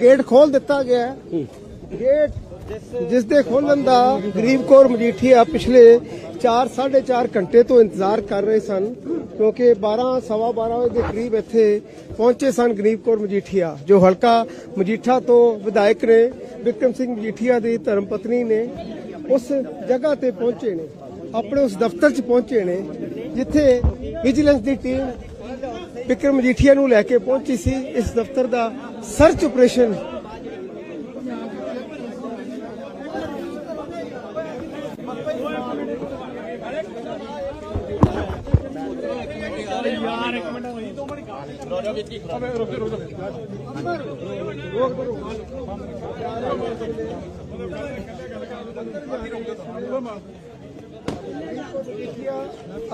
Gate ਖੋਲ ਦਿੱਤਾ ਗਿਆ ਹੈ। ਗੇਟ ਜਿਸ ਦੇ ਖੋਲਣ ਦਾ ਗਰੀਬ ਕੌਰ ਮਜੀਠੀਆ ਪਿਛਲੇ 4 4.5 ਘੰਟੇ ਤੋਂ ਇੰਤਜ਼ਾਰ ਕਰ ਰਹੇ ਸਨ, ਕਿਉਂਕਿ 12 ਸਵਾ 12 ਵਜੇ ਦੇ ਕਰੀਬ ਇੱਥੇ ਪਹੁੰਚੇ ਸਨ ਗਰੀਬ ਕੌਰ ਮਜੀਠੀਆ, ਜੋ ਹਲਕਾ ਮਜੀਠਾ ਤੋਂ ਵਿਧਾਇਕ ਨੇ, ਵਿਕਰਮ ਸਿੰਘ ਮਜੀਠੀਆ ਦੀ ਧਰਮ ਪਤਨੀ ਨੇ, ਉਸ ਜਗ੍ਹਾ ਤੇ ਪਹੁੰਚੇ ਨੇ, ਆਪਣੇ ਉਸ ਦਫ਼ਤਰ 'ਚ ਪਹੁੰਚੇ ਨੇ, ਜਿੱਥੇ ਵਿਜੀਲੈਂਸ ਦੀ ਟੀਮ ਵਿਕਰਮ ਮਜੀਠੀਆ ਨੂੰ ਲੈ ਕੇ ਪਹੁੰਚੀ ਸੀ, ਇਸ ਦਫ਼ਤਰ ਦਾ ਸਰਚ ਆਪਰੇਸ਼ਨ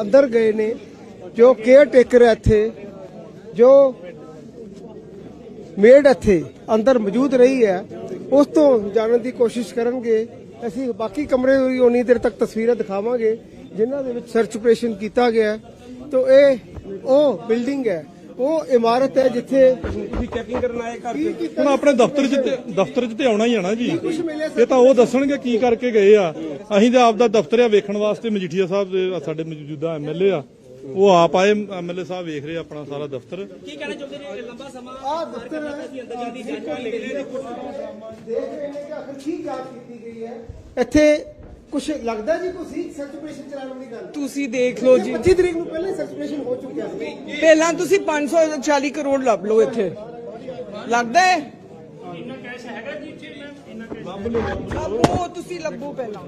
ਅੰਦਰ ਗਏ ਨੇ ਜੋ ਕੇਅਰ ਟੇਕਰ ਹੈ ਇੱਥੇ ਜੋ ਮੇਡ ਇੱਥੇ ਅੰਦਰ ਮੌਜੂਦ ਰਹੀ ਹੈ। ਉਸ ਤੋਂ ਜਾਣਨ ਦੀ ਕੋਸ਼ਿਸ਼ ਕਰਨਗੇ। ਅਸੀਂ ਬਾਕੀ ਕਮਰੇ ਦੀ ਉਨੀ ਦੇਰ ਤੱਕ ਤਸਵੀਰਾਂ ਦਿਖਾਵਾਂਗੇ ਜਿਨ੍ਹਾਂ ਦੇ ਵਿੱਚ ਸਰਚ ਆਪਰੇਸ਼ਨ ਕੀਤਾ ਗਿਆ। ਤੋ ਇਹ ਉਹ ਬਿਲਡਿੰਗ ਹੈ। ਉਹ ਇਮਾਰਤ ਹੈ ਜਿੱਥੇ ਤੁਸੀਂ ਚੈਕਿੰਗ ਕਰਨ ਆਏ ਘਰ ਕੀ ਕੀਤਾ ਹੁਣ ਆਪਣੇ ਦਫ਼ਤਰ 'ਚ ਤੇ ਦਫ਼ਤਰ 'ਚ ਤੇ ਆਉਣਾ ਹੀ ਆਣਾ ਜੀ। ਇਹ ਤਾਂ ਉਹ ਦੱਸਣਗੇ ਕੀ ਕਰਕੇ ਗਏ ਆ। ਅਸੀਂ ਤਾਂ ਆਪਦਾ ਦਫ਼ਤਰ ਆ ਵੇਖਣ ਵਾਸਤੇ ਮਜੀਠੀਆ ਸਾਹਿਬ ਦੇ ਸਾਡੇ ਮੌਜੂਦਾ ਐਮਐਲਏ ਆ। ਉਹ ਆਪ ਆਏ ਐਮਐਲਏ ਸਾਹਿਬ ਵੇਖ ਰਹੇ ਆ ਆਪਣਾ ਸਾਰਾ ਦਫ਼ਤਰ। ਕੀ ਕਹਿਣਾ ਚਾਹੁੰਦੇ ਨੇ? ਲੰਬਾ ਸਮਾਂ ਆਹ ਦਫ਼ਤਰ ਅਸੀਂ ਅੰਦਰ ਜਾਣਕਾਰੀ ਦੇਖ। ਰਹੇ ਨੇ ਕਿ ਆਖਰ ਕੀ ਜਾਂਚ ਕੀਤੀ ਗਈ ਹੈ? ਇੱਥੇ ਕੁਝ ਲੱਗਦਾ ਜੀ ਕੋਈ ਸਰਚ ਆਪਰੇਸ਼ਨ ਚਲਾਉਣ ਦੀ ਗੱਲ? ਤੁਸੀਂ ਦੇਖ ਲਓ ਜੀ। 25 ਤਰੀਕ ਨੂੰ ਪਹਿਲਾਂ ਹੀ ਸਰਚ ਆਪਰੇਸ਼ਨ ਹੋ ਚੁੱਕਿਆ ਸੀ। ਪਹਿਲਾਂ ਤੁਸੀਂ 540 ਕਰੋੜ ਲੱਭ ਲਓ ਇੱਥੇ। ਲੱਗਦਾ ਹੈ? ਲੱਭੋ ਤੁਸੀਂ ਲੱਭੋ ਪਹਿਲਾਂ।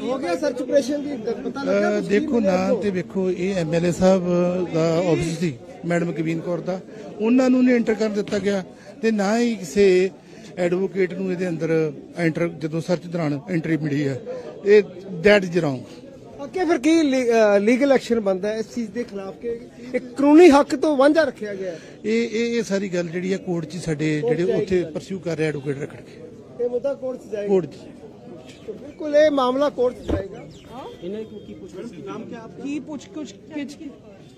ਹੋ ਗਿਆ ਸਰਚ ਆਪਰੇਸ਼ਨ ਦੀ? ਪਤਾ ਲੱਗਾ ਅਹ ਕੁਛ ਦੇਖੋ ਨਾਂ ਤੇ ਵੇਖੋ ਇਹ ਐਮਐਲਏ ਸਾਹਿਬ ਦਾ ਆਫਿਸ ਸੀ ਮੈਡਮ ਕਵੀਨ ਕੌਰ ਦਾ। ਉਹਨਾਂ ਨੂੰ ਨਹੀਂ ਐਂਟਰ ਕਰਨ ਦਿੱਤਾ ਗਿਆ ਤੇ ਨਾ ਹੀ ਕਿਸੇ ਐਡਵੋਕੇਟ ਨੂੰ ਇਹਦੇ ਅੰਦਰ ਐਂਟਰ ਜਦੋਂ ਸਰਚ ਦੌਰਾਨ ਐਂਟਰੀ ਮਿਲੀ ਹੈ। ਇਹ ਦੈਟ ਇਜ਼ ਰੋਂਗ ਅੱਗੇ ਫਿਰ ਕੀ ਲੀਗਲ ਐਕਸ਼ਨ ਬਣਦਾ ਹੈ? ਇਸ ਚੀਜ਼ ਦੇ ਖਿਲਾਫ ਕਿ ਇੱਕ ਕਾਨੂੰਨੀ ਹੱਕ ਤੋਂ ਵਾਂਝਾ ਰੱਖਿਆ ਗਿਆ ਇਹ ਇਹ ਇਹ ਸਾਰੀ ਗੱਲ ਜਿਹੜੀ ਹੈ ਕੋਰਟ 'ਚ ਸਾਡੇ ਜਿਹੜੇ ਉੱਥੇ ਪਰਸਿਊ ਕਰ ਰਹੇ ਐਡਵੋਕੇਟ ਰੱਖਣ ਕੇ। ਇਹ ਮੁੱਦਾ ਕੋਰਟ 'ਚ ਜਾਏਗਾ? ਕੋਰਟ 'ਚ। ਬਿਲਕੁਲ ਇਹ ਮਾਮਲਾ ਕੋਰਟ 'ਚ ਜਾਏਗਾ। ਕੀ ਪੁੱਛ ਕੁਛ ਕਿਚ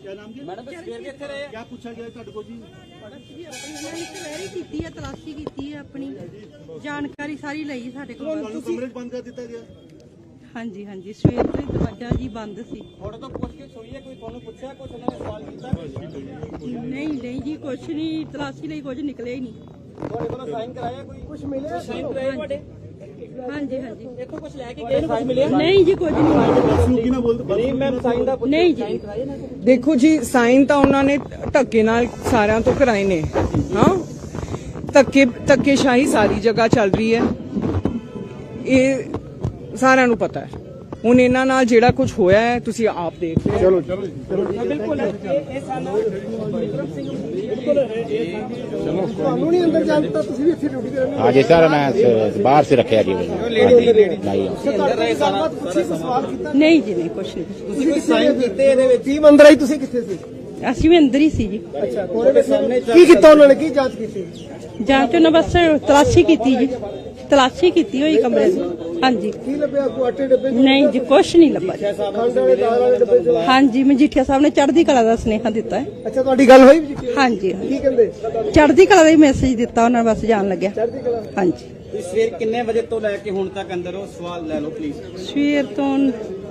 ਮੈਡਮ ਸਵੇਰ ਦੇ ਇੱਥੇ ਰਹੇ ਆ ਇਨਕੁਆਇਰੀ ਕੀਤੀ ਹੈ ਤਲਾਸ਼ੀ ਕੀਤੀ ਹੈ ਆਪਣੀ। ਜਾਣਕਾਰੀ ਸਾਰੀ ਲਈ ਸਾਡੇ ਕੋਲ। ਤੁਹਾਨੂੰ ਕਮਰੇ ਬੰਦ ਕਰ ਦਿੱਤਾ ਗਿਆ? ਹਾਂਜੀ ਹਾਂਜੀ। ਸਵੇਰ ਤੋਂ ਹੀ ਦਰਵਾਜ਼ਾ ਜੀ ਬੰਦ ਸੀ। ਤੁਹਾਡੇ ਤੋਂ ਪੁੱਛ ਕੇ ਸੁਣੀ ਹੈ? ਕੋਈ ਤੁਹਾਨੂੰ ਪੁੱਛਿਆ ਕੁਝ ਉਹਨਾਂ ਨੇ ਸਵਾਲ ਕੀਤਾ? ਨਹੀਂ ਨਹੀਂ ਜੀ ਕੁਛ ਨਹੀਂ। ਤਲਾਸ਼ੀ ਲਈ ਕੁਝ ਨਿਕਲਿਆ ਹੀ ਨਹੀਂ। ਤੁਹਾਡੇ ਕੋਲੋਂ ਸਾਈਨ ਕਰਾਇਆ ਕੋਈ? ਕੁਝ ਮਿਲਿਆ ਸਾਈਨ ਕਰਾਏ ਤੁਹਾਡੇ? ਹਾਂਜੀ ਹਾਂਜੀ। ਇੱਥੋਂ ਕੁਝ ਲੈ ਕੇ ਗਏ ਨੇ? ਕੁਝ ਮਿਲਿਆ? ਨਹੀਂ ਜੀ ਕੁਝ ਨਹੀਂ। ਨਹੀਂ ਮੈਮ ਸਾਈਨ ਦਾ ਪੁੱਛ। ਨਹੀਂ ਜੀ। ਦੇਖੋ ਜੀ ਸਾਈਨ ਤਾਂ ਉਹਨਾਂ ਨੇ ਧੱਕੇ ਨਾਲ ਸਾਰਿਆਂ ਤੋਂ ਕਰਾਏ ਨੇ। ਹਾਂ? ਧੱਕੇ ਧੱਕੇਸ਼ਾਹੀ ਸਾਰੀ ਜਗ੍ਹਾ ਚੱਲ ਰਹੀ ਹੈ। ਇਹ ਸਾਰਿਆਂ ਨੂੰ ਪਤਾ ਹੈ। ਹੁਣ ਇਹਨਾਂ ਨਾਲ ਜਿਹੜਾ ਕੁਝ ਹੋਇਆ ਹੈ ਤੁਸੀਂ ਆਪ ਦੇਖ ਰਹੇ ਚਲੋ ਬਿਲਕੁਲ ਇਹ ਸਾਨੂੰ ਤੁਹਾਨੂੰ ਨਹੀਂ ਜੀ ਸਰ ਮੈਂ ਬਾਹਰ ਸੇ ਰੱਖਿਆ ਜੀ। ਨਹੀਂ ਜੀ ਨਹੀਂ ਕੁਛ ਨਹੀਂ। ਤੁਸੀਂ ਕਿੱਥੇ ਸੀ? ਅਸੀਂ ਵੀ ਅੰਦਰ ਹੀ ਸੀ ਜੀ। ਕੀ ਕੀਤਾ ਉਹਨਾਂ ਨੇ? ਕੀ ਜਾਂਚ ਕੀਤੀ? ਜਾਂਚ ਉਹਨਾਂ ਬਸ ਤਲਾਸ਼ੀ ਕੀਤੀ ਜੀ। ਤਲਾਸ਼ੀ ਕੀਤੀ ਹੋਈ ਕਮਰੇ ਦੀ। ਹਾਂਜੀ। ਕੀ ਲੱਭਿਆ? ਕੋ ਆਟੇ ਡੱਬੇ ਚ ਨਹੀਂ ਜੀ ਕੁਛ ਨਹੀਂ ਲੱਭਾ ਜੀ। ਖੰਡ ਵਾਲੇ ਦਾਲ ਵਾਲੇ ਡੱਬੇ ਚ ਹਾਂਜੀ ਮਜੀਠੀਆ ਸਾਹਿਬ ਨੇ ਚੜ੍ਹਦੀ ਕਲਾ ਦਾ ਸੁਨੇਹਾ ਦਿੱਤਾ ਹੈ। ਅੱਛਾ ਤੁਹਾਡੀ ਗੱਲ ਹੋਈ ਜੀ ਹਾਂਜੀ। ਕੀ ਕਹਿੰਦੇ? ਚੜ੍ਹਦੀ ਕਲਾ ਦਾ ਹੀ ਮੈਸੇਜ ਦਿੱਤਾ ਉਹਨਾਂ ਨੇ ਬਸ ਜਾਣ ਲੱਗਿਆ। ਚੜ੍ਹਦੀ ਕਲਾ? ਹਾਂਜੀ। ਤੁਸੀਂ ਸਵੇਰ ਕਿੰਨੇ ਵਜੇ ਤੋਂ ਲੈ ਕੇ ਹੁਣ ਤੱਕ ਅੰਦਰ ਹੋ? ਸਵਾਲ ਲੈ ਲਓ ਪਲੀਜ਼ ਸਵੇਰ ਤੋਂ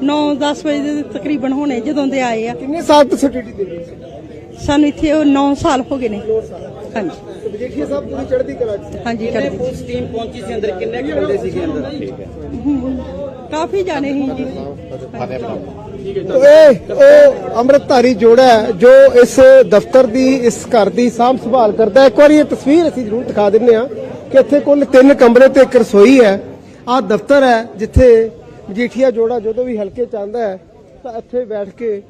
9-10 ਵਜੇ ਦੇ ਤਕਰੀਬਨ ਹੋਣੇ ਜਦੋਂ ਦੇ ਆਏ ਆ। ਕਿੰਨੇ ਸਾਲ ਤੋਂ ਸਟੱਡੀ ਦੇ ਰਹੇ ਸੀ ਸਾਨੂੰ ਇੱਥੇ ਉਹ 9 ਸਾਲ ਹੋ ਗਏ ਨੇ। ਹਾਂਜੀ। ਤੇ ਮਜੀਠੀਆ ਸਾਹਿਬ ਤੁਸੀਂ ਚੜ੍ਹਦੀ ਕਲਾ ਚ ਸੀ। ਹਾਂਜੀ ਕਿੰਨੇ ਚੜ੍ਹਦੀ ਪੁਲਿਸ ਟੀਮ ਪਹੁੰਚੀ ਸੀ ਅੰਦਰ? ਕਿੰਨੇ ਕੁ ਬੰਦੇ ਸੀਗੇ ਅੰਦਰ? ਹਮ, ਕਾਫੀ ਜਾਣੇ ਸੀ ਜੀ। ਇਹ ਉਹ ਅੰਮ੍ਰਿਤਧਾਰੀ ਜੋੜਾ ਹੈ ਜੋ ਇਸ ਦਫ਼ਤਰ ਦੀ ਇਸ ਘਰ ਦੀ ਸਾਂਭ ਸੰਭਾਲ ਕਰਦਾ ਹੈ। ਇੱਕ ਵਾਰੀ ਇਹ ਤਸਵੀਰ ਅਸੀਂ ਜ਼ਰੂਰ ਦਿਖਾ ਦਿੰਨੇ ਆ ਕਿ ਇੱਥੇ ਕੁੱਲ ਤਿੰਨ ਕਮਰੇ ਤੇ ਇੱਕ ਰਸੋਈ ਹੈ। ਆਹ ਦਫ਼ਤਰ ਹੈ ਜਿੱਥੇ ਮਜੀਠੀਆ ਜੋੜਾ ਜਦੋਂ ਵੀ ਹਲਕੇ ਚ ਆਉਂਦਾ ਹੈ ਤਾਂ ਇੱਥੇ ਬੈਠ ਕੇ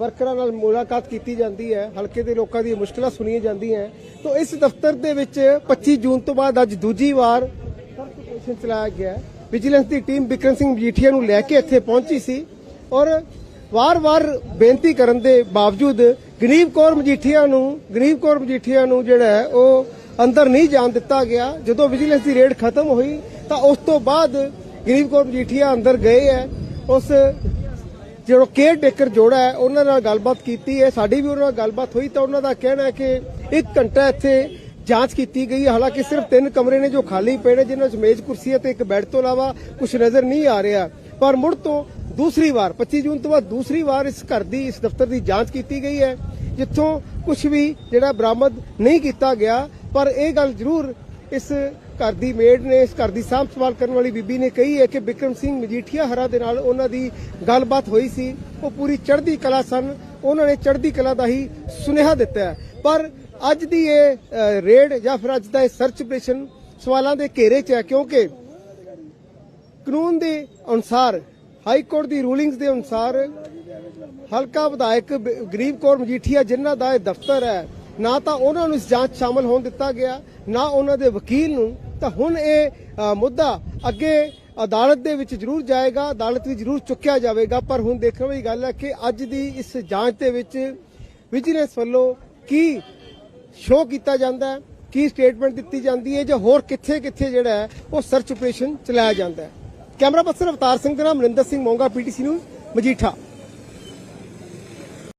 ਵਰਕਰਾਂ ਨਾਲ ਮੁਲਾਕਾਤ ਕੀਤੀ ਜਾਂਦੀ ਹੈ, ਹਲਕੇ ਦੇ ਲੋਕਾਂ ਦੀਆਂ ਮੁਸ਼ਕਲਾਂ ਸੁਣੀਆਂ ਜਾਂਦੀਆਂ ਤਾਂ ਇਸ ਦਫ਼ਤਰ ਦੇ ਵਿੱਚ 25 ਜੂਨ ਤੋਂ ਬਾਅਦ ਅੱਜ ਦੂਜੀ ਵਾਰ ਸਰਚ ਚਲਾਇਆ ਗਿਆ ਵਿਜੀਲੈਂਸ ਦੀ ਟੀਮ ਬਿਕਰਮ ਸਿੰਘ ਮਜੀਠੀਆ ਨੂੰ ਲੈ ਕੇ ਇੱਥੇ ਪਹੁੰਚੀ ਸੀ ਔਰ ਵਾਰ-ਵਾਰ ਬੇਨਤੀ ਕਰਨ ਦੇ ਬਾਵਜੂਦ ਗਰੀਬ ਕੌਰ ਮਜੀਠੀਆ ਨੂੰ, ਗਰੀਬ ਕੌਰ ਮਜੀਠੀਆ ਨੂੰ ਜਿਹੜਾ ਹੈ, ਉਹ ਅੰਦਰ ਨਹੀਂ ਜਾਣ ਦਿੱਤਾ ਗਿਆ। ਜਦੋਂ ਵਿਜੀਲੈਂਸ ਦੀ ਰੇਡ ਖਤਮ ਹੋਈ ਤਾਂ ਉਸ ਤੋਂ ਬਾਅਦ ਗਰੀਬ ਕੌਰ ਮਜੀਠੀਆ ਅੰਦਰ ਗਏ ਹੈ। ਉਸ ਜਿਹੜਾ ਕੇਅਰ ਟੇਕਰ ਜੋੜਾ ਹੈ, ਉਹਨਾਂ ਨਾਲ ਗੱਲਬਾਤ ਕੀਤੀ ਹੈ, ਸਾਡੀ ਵੀ ਉਹਨਾਂ ਨਾਲ ਗੱਲਬਾਤ ਹੋਈ ਤਾਂ ਉਹਨਾਂ ਦਾ ਕਹਿਣਾ ਹੈ ਕਿ 1 ਘੰਟਾ ਇੱਥੇ ਜਾਂਚ ਕੀਤੀ ਗਈ ਹੈ। ਹਾਲਾਂਕਿ ਸਿਰਫ ਤਿੰਨ ਕਮਰੇ ਨੇ ਜੋ ਖਾਲੀ ਪਏ ਨੇ, ਜਿਨ੍ਹਾਂ ਵਿੱਚ ਮੇਜ਼ ਕੁਰਸੀ ਹੈ ਤੇ ਇੱਕ ਬੈੱਡ ਤੋਂ ਇਲਾਵਾ ਕੁਝ ਨਜ਼ਰ ਨਹੀਂ ਆ ਰਿਹਾ ਪਰ ਮੁੜ ਤੋਂ ਦੂਸਰੀ ਵਾਰ 25 ਜੂਨ ਤੋਂ ਬਾਅਦ ਦੂਸਰੀ ਵਾਰ ਇਸ ਘਰ ਦੀ, ਇਸ ਦਫ਼ਤਰ ਦੀ ਜਾਂਚ ਕੀਤੀ ਗਈ ਹੈ, ਜਿੱਥੋਂ ਕੁਝ ਵੀ ਜਿਹੜਾ ਬਰਾਮਦ ਨਹੀਂ ਕੀਤਾ ਗਿਆ ਪਰ ਇਹ ਗੱਲ ਜ਼ਰੂਰ ਇਸ ਘਰ ਦੀ ਮੇਡ ਨੇ, ਇਸ ਘਰ ਦੀ ਸਾਂਭ ਸੰਭਾਲ ਕਰਨ ਵਾਲੀ ਬੀਬੀ ਨੇ ਕਹੀ ਹੈ ਕਿ ਬਿਕਰਮ ਸਿੰਘ ਮਜੀਠੀਆ ਹਰਾ ਦੇ ਨਾਲ ਉਹਨਾਂ ਦੀ ਗੱਲਬਾਤ ਹੋਈ ਸੀ। ਉਹ ਪੂਰੀ ਚੜ੍ਹਦੀ ਕਲਾ ਸਨ। ਉਹਨਾਂ ਨੇ ਚੜ੍ਹਦੀ ਕਲਾ ਦਾ ਹੀ ਸੁਨੇਹਾ ਦਿੱਤਾ ਪਰ ਅੱਜ ਦੀ ਇਹ ਰੇਡ ਜਾਂ ਫਿਰ ਅੱਜ ਦਾ ਇਹ ਸਰਚ ਆਪਰੇਸ਼ਨ ਸਵਾਲਾਂ ਦੇ ਘੇਰੇ 'ਚ ਹੈ ਕਿਉਂਕਿ ਕਾਨੂੰਨ ਦੇ ਅਨੁਸਾਰ, ਹਾਈ ਕੋਰਟ ਦੀ ਰੂਲਿੰਗਸ ਦੇ ਅਨੁਸਾਰ ਹਲਕਾ ਵਿਧਾਇਕ ਗਰੀਬ ਕੌਰ ਮਜੀਠੀਆ ਜਿਨ੍ਹਾਂ ਦਾ ਇਹ ਦਫ਼ਤਰ ਹੈ, ਨਾ ਤਾਂ ਉਹਨਾਂ ਨੂੰ ਇਸ ਜਾਂਚ ਸ਼ਾਮਲ ਹੋਣ ਦਿੱਤਾ ਗਿਆ, ਨਾ ਉਹਨਾਂ ਦੇ ਵਕੀਲ ਨੂੰ ਤਾਂ ਹੁਣ ਇਹ ਅ, ਮੁੱਦਾ ਅੱਗੇ ਅਦਾਲਤ ਦੇ ਵਿੱਚ ਜ਼ਰੂਰ ਜਾਏਗਾ ਅਦਾਲਤ ਵਿੱਚ ਜ਼ਰੂਰ ਚੁੱਕਿਆ ਜਾਵੇਗਾ ਪਰ ਹੁਣ ਦੇਖਣ ਵਾਲੀ ਗੱਲ ਹੈ ਕਿ ਅੱਜ ਦੀ ਇਸ ਜਾਂਚ ਦੇ ਵਿੱਚ ਵਿਜੀਲੈਂਸ ਵੱਲੋਂ ਕੀ ਸ਼ੋਅ ਕੀਤਾ ਜਾਂਦਾ ਹੈ ਕੀ ਸਟੇਟਮੈਂਟ ਦਿੱਤੀ ਜਾਂਦੀ ਹੈ ਜਾਂ ਹੋਰ ਕਿੱਥੇ ਕਿੱਥੇ ਜਿਹੜਾ ਹੈ ਉਹ ਸਰਚ ਆਪਰੇਸ਼ਨ ਚਲਾਇਆ ਜਾਂਦਾ ਹੈ। ਕੈਮਰਾ ਪਰਸਨ ਅਵਤਾਰ ਸਿੰਘ ਦੇ ਨਾਲ ਮਨਿੰਦਰ ਸਿੰਘ ਮੋਂਗਾ ਪੀਟੀਸੀ ਨਿਊਜ਼ ਮਜੀਠਾ।